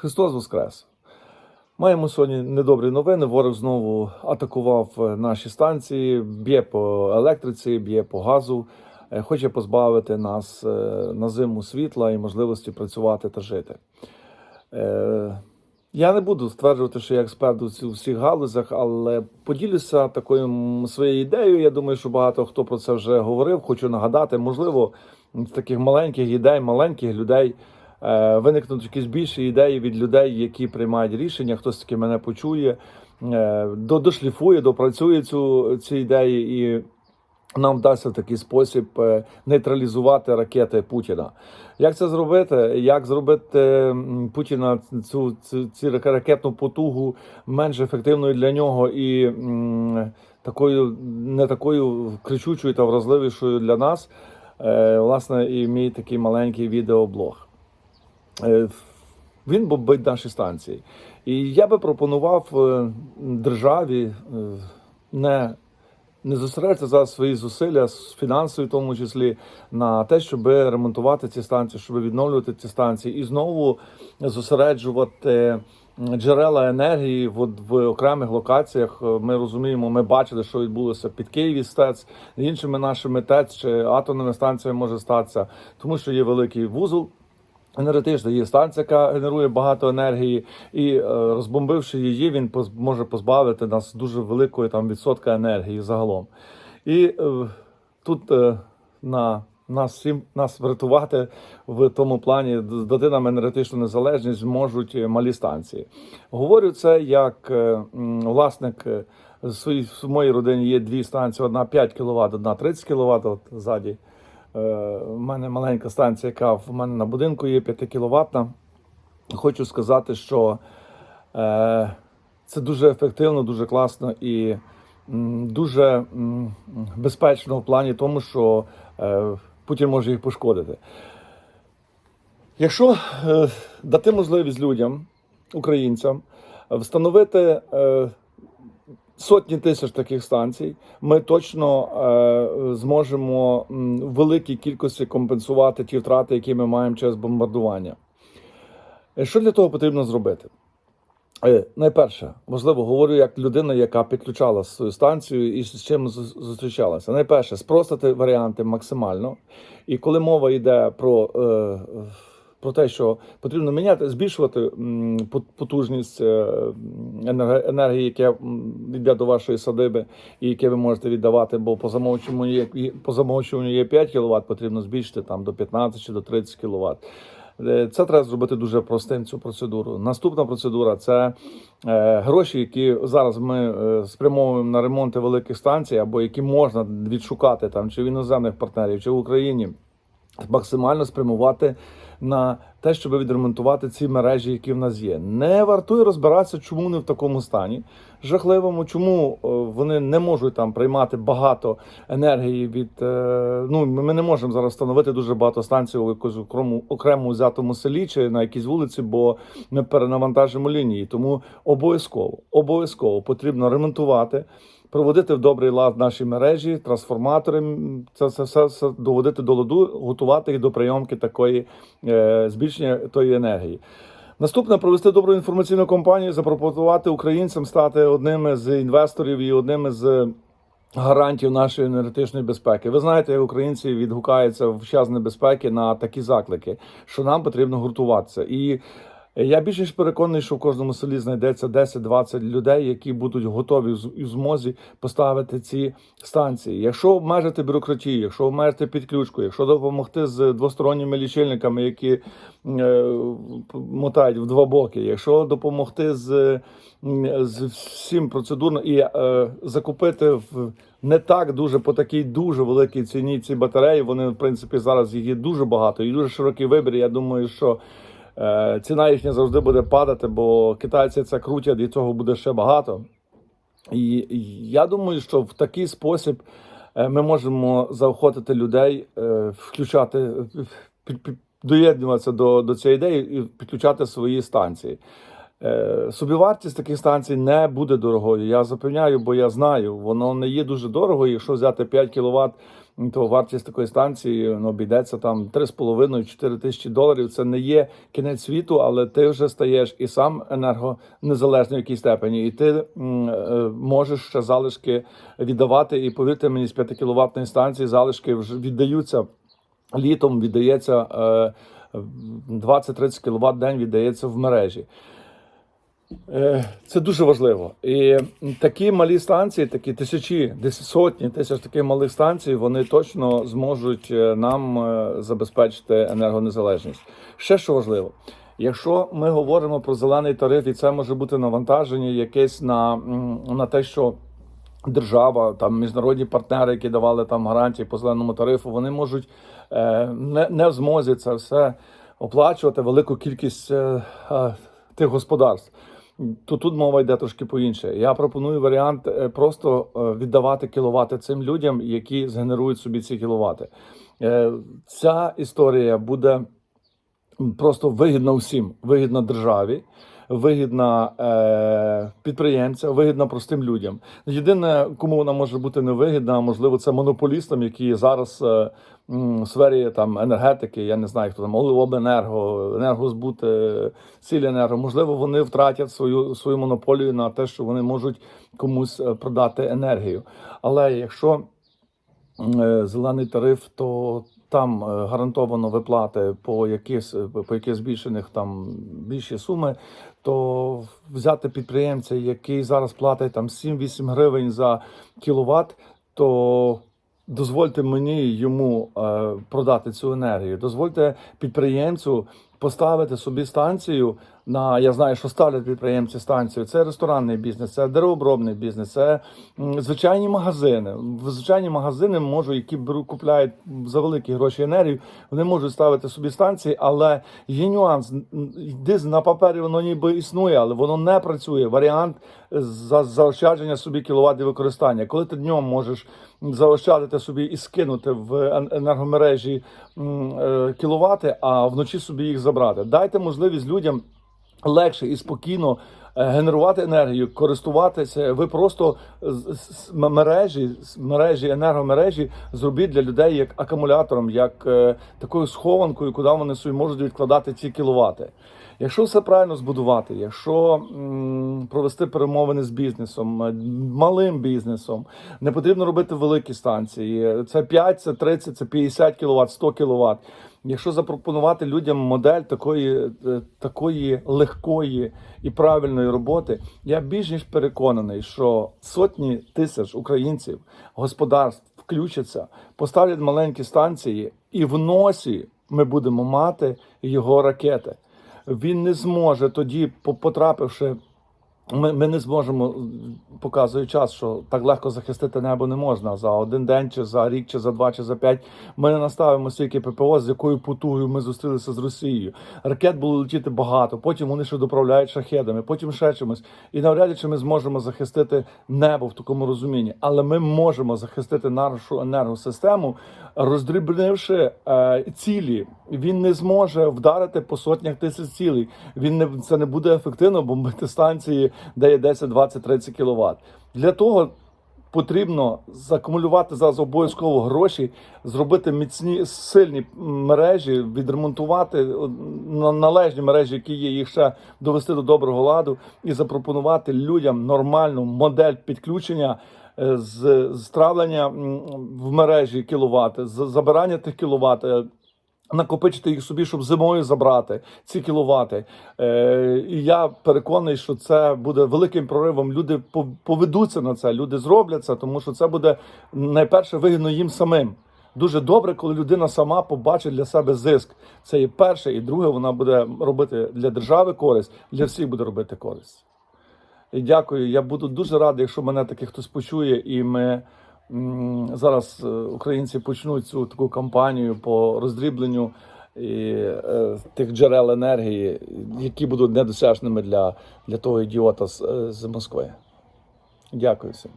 Христос Воскрес! Маємо сьогодні недобрі новини. Ворог знову атакував е, наші станції, б'є по електриці, б'є по газу, е, хоче позбавити нас е, на зиму світла і можливості працювати та жити. Я не буду стверджувати, що я експерт у всіх галузях, але поділюся такою своєю ідеєю. Я думаю, що багато хто про це вже говорив. Хочу нагадати, можливо, з таких маленьких ідей, маленьких людей виникнуть якісь більші ідеї від людей, які приймають рішення. Хтось таки мене почує, е, до- дошліфує, допрацює цю ці ідеї і. Нам вдасться в такий спосіб е, нейтралізувати ракети Путіна. Як це зробити? Як зробити Путіна цю, цю, цю ракетну потугу менш ефективною для нього і такою не такою кричучою та вразливішою для нас? Е, власне, і мій такий маленький відеоблог. Е, він бомбить наші станції. І я би пропонував е, державі е, не не зосередити зараз свої зусилля з фінансові, в тому числі на те, щоб ремонтувати ці станції, щоб відновлювати ці станції, і знову зосереджувати джерела енергії в, в окремих локаціях. Ми розуміємо, ми бачили, що відбулося під Києві СТЕЦ, іншими нашими ТЕЦ чи атомними станціями може статися, тому що є великий вузол. Енергетична є станція, яка генерує багато енергії, і е, розбомбивши її, він може позбавити нас дуже великої там відсотка енергії загалом. І е, тут е, на нас всім нас врятувати в тому плані дати нам енергетичну незалежність зможуть е, малі станції. Говорю це як е, власник. в моїй родині є дві станції: одна 5 кВт, одна 30 кВт. От ззаді Е, У мене маленька станція, яка в мене на будинку є 5 кВт. Хочу сказати, що е, це дуже ефективно, дуже класно і дуже безпечно в плані тому, що е, Путін може їх пошкодити. Якщо е, дати можливість людям, українцям, встановити е, сотні тисяч таких станцій, ми точно е, зможемо в великій кількості компенсувати ті втрати, які ми маємо через бомбардування. Е, Що для того потрібно зробити? Е, Найперше, можливо, говорю як людина, яка підключала свою станцію і з чим зустрічалася. Найперше, спростити варіанти максимально. І коли мова йде про, е, про те, що потрібно міняти, збільшувати потужність е, енергії, яке йде до вашої садиби, і яке ви можете віддавати, бо по замовчуванню є, по замовчуванню є 5 кВт, потрібно збільшити там до 15 чи до 30 кВт. Е, Це треба зробити дуже простим цю процедуру. Наступна процедура це е, гроші, які зараз ми спрямовуємо на ремонти великих станцій, або які можна відшукати там чи в іноземних партнерів, чи в Україні, максимально спрямувати на те, щоб відремонтувати ці мережі, які в нас є. Не вартує розбиратися, чому вони в такому стані жахливому, чому е, вони не можуть там приймати багато енергії від е, ну ми не можемо зараз встановити дуже багато станцій у якомусь окрему окремо взятому селі чи на якійсь вулиці, бо ми перенавантажимо лінії. Тому обов'язково обов'язково потрібно ремонтувати. Проводити в добрий лад наші мережі, трансформатори, це, це все, все доводити до ладу, готувати їх до прийомки такої е, збільшення тої енергії. Наступне провести добру інформаційну кампанію, запропонувати українцям стати одним з інвесторів і одним з гарантів нашої енергетичної безпеки. Ви знаєте, як українці відгукаються в час небезпеки на такі заклики, що нам потрібно гуртуватися. І я більше ніж переконаний, що в кожному селі знайдеться 10-20 людей, які будуть готові і змозі поставити ці станції. Якщо обмежити бюрократію, якщо обмежити підключку, якщо допомогти з двосторонніми лічильниками, які е, мотають в два боки, якщо допомогти з, з всім процедурно і е, закупити в не так дуже по такій дуже великій ціні ці батареї. Вони в принципі зараз їх є дуже багато і дуже широкий вибір. Я думаю, що ціна їхня завжди буде падати, бо китайці це крутять, і цього буде ще багато. І я думаю, що в такий спосіб е, ми можемо заохотити людей е, включати, е, доєднуватися до, до цієї ідеї і підключати свої станції. Е, Собівартість таких станцій не буде дорогою. Я запевняю, бо я знаю, воно не є дуже дорого. Якщо взяти 5 кВт, то вартість такої станції ну, обійдеться там 3,5-4 тисячі доларів. Це не є кінець світу, але ти вже стаєш і сам енергонезалежний в якійсь степені, і ти е, можеш ще залишки віддавати. І повірте мені, з 5 кВт станції залишки вже віддаються літом, віддається е, 20-30 кВт в день віддається в мережі. Е, Це дуже важливо. І такі малі станції, такі тисячі, сотні тисяч таких малих станцій, вони точно зможуть е, нам е, забезпечити енергонезалежність. Ще що важливо, якщо ми говоримо про зелений тариф, і це може бути навантаження якесь на, на те, що держава, там міжнародні партнери, які давали там гарантії по зеленому тарифу, вони можуть не, не в змозі це все оплачувати велику кількість тих господарств. То тут мова йде трошки по інше. Я пропоную варіант е, просто е, віддавати кіловати цим людям, які згенерують собі ці кіловати. Е, Ця історія буде просто вигідна всім, вигідна державі, вигідна е, підприємцям, вигідна простим людям. Єдине, кому вона може бути невигідна, можливо, це монополістам, які зараз е, в сфері там енергетики, я не знаю, хто там обленерго, енергозбут, е, Сіленерго, можливо, вони втратять свою свою монополію на те, що вони можуть комусь е, продати енергію. Але якщо е, зелений тариф, то там е, гарантовано виплати по якісь по якихось збільшених там більші суми, то взяти підприємця, який зараз платить там 7-8 гривень за кіловат, то дозвольте мені йому е, продати цю енергію. Дозвольте підприємцю поставити собі станцію на я знаю, що ставлять підприємці станцію. Це ресторанний бізнес, це деревообробний бізнес, це звичайні магазини. Звичайні магазини можуть, які купляють за великі гроші енергію, вони можуть ставити собі станції, але є нюанс. Десь на папері воно ніби існує, але воно не працює. Варіант за заощадження собі кіловат і використання. Коли ти днем можеш заощадити собі і скинути в ен- енергомережі е, кіловати, а вночі собі їх забрати. Дайте можливість людям легше і спокійно е, генерувати енергію, користуватися. Ви просто з- мережі, з мережі, енергомережі зробіть для людей як акумулятором, як е, такою схованкою, куди вони собі можуть відкладати ці кіловати. Якщо все правильно збудувати, якщо провести перемовини з бізнесом, е, малим бізнесом, не потрібно робити великі станції. Це 5, це 30, це 50 кВт, 100 кВт. Якщо запропонувати людям модель такої, е, такої легкої і правильної роботи, я більш ніж переконаний, що сотні тисяч українців, господарств включаться, поставлять маленькі станції, і в носі ми будемо мати його ракети. Він не зможе тоді, по- потрапивши. Ми, ми не зможемо, показує час, що так легко захистити небо не можна за один день, чи за рік, чи за два, чи за п'ять. Ми не наставимо стільки ППО, з якою потугою ми зустрілися з Росією. Ракет було летіти багато, потім вони ще доправляють шахедами, потім ще чимось. І навряд чи ми зможемо захистити небо в такому розумінні. Але ми можемо захистити нашу енергосистему, роздрібнивши е, цілі. Він не зможе вдарити по сотнях тисяч цілей. Він не це не буде ефективно бомбити станції, де є 10, 20, 30 кВт. Для того потрібно закумулювати зараз обов'язково гроші, зробити міцні сильні мережі, відремонтувати на- належні мережі, які є, їх ще довести до доброго ладу, і запропонувати людям нормальну модель підключення. е, З, з травлення в мережі кіловат, з забирання тих кіловат, е, накопичити їх собі, щоб зимою забрати ці кіловати. Е, і я переконаний, що це буде великим проривом. Люди поведуться на це, люди зроблять це, тому що це буде найперше вигідно їм самим. Дуже добре, коли людина сама побачить для себе зиск. Це і перше, і друге, вона буде робити для держави користь, для всіх буде робити користь. І дякую. Я буду дуже радий, якщо мене таки хтось почує, і ми зараз е, українці почнуть цю таку кампанію по роздрібленню і, е, тих джерел енергії, які будуть недосяжними для, для того ідіота з, е, з Москви. Дякую всім.